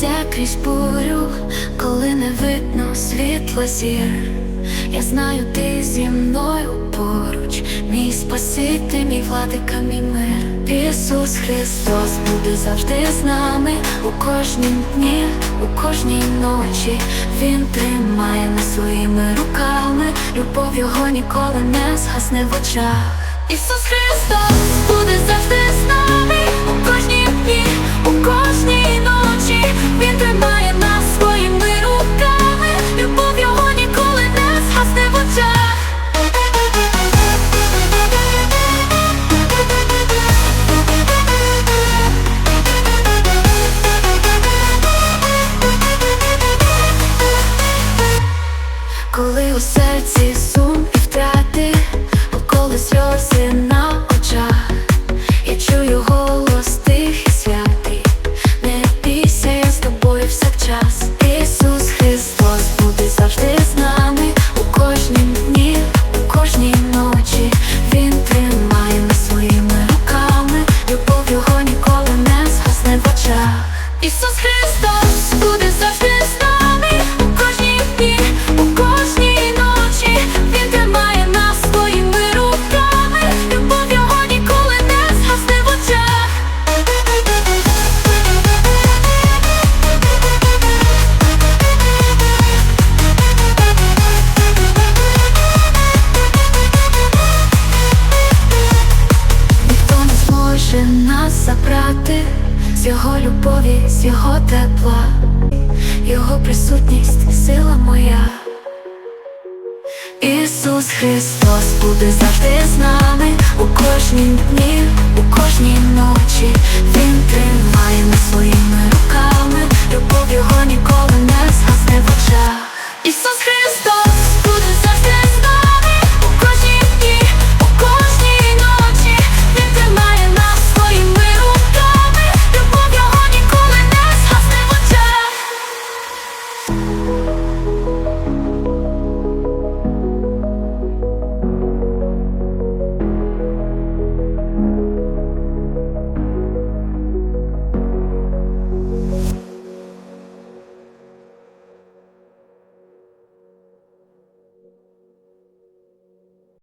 йде крізь бурю, коли не видно світла зір. Я знаю, ти зі мною поруч, мій спаситель, мій владика, мій мир. Ісус Христос буде завжди з нами у кожнім дні, у кожній ночі. Він тримає нас своїми руками, любов його ніколи не згасне в очах. Ісус Христос буде завжди з нами у кожній дні, у кожній Коли у серці сум і втрати, коли сльози на забрати з його любові, з його тепла, його присутність, сила моя. Ісус Христос буде завжди з нами у кожній дні, у кожній ночі.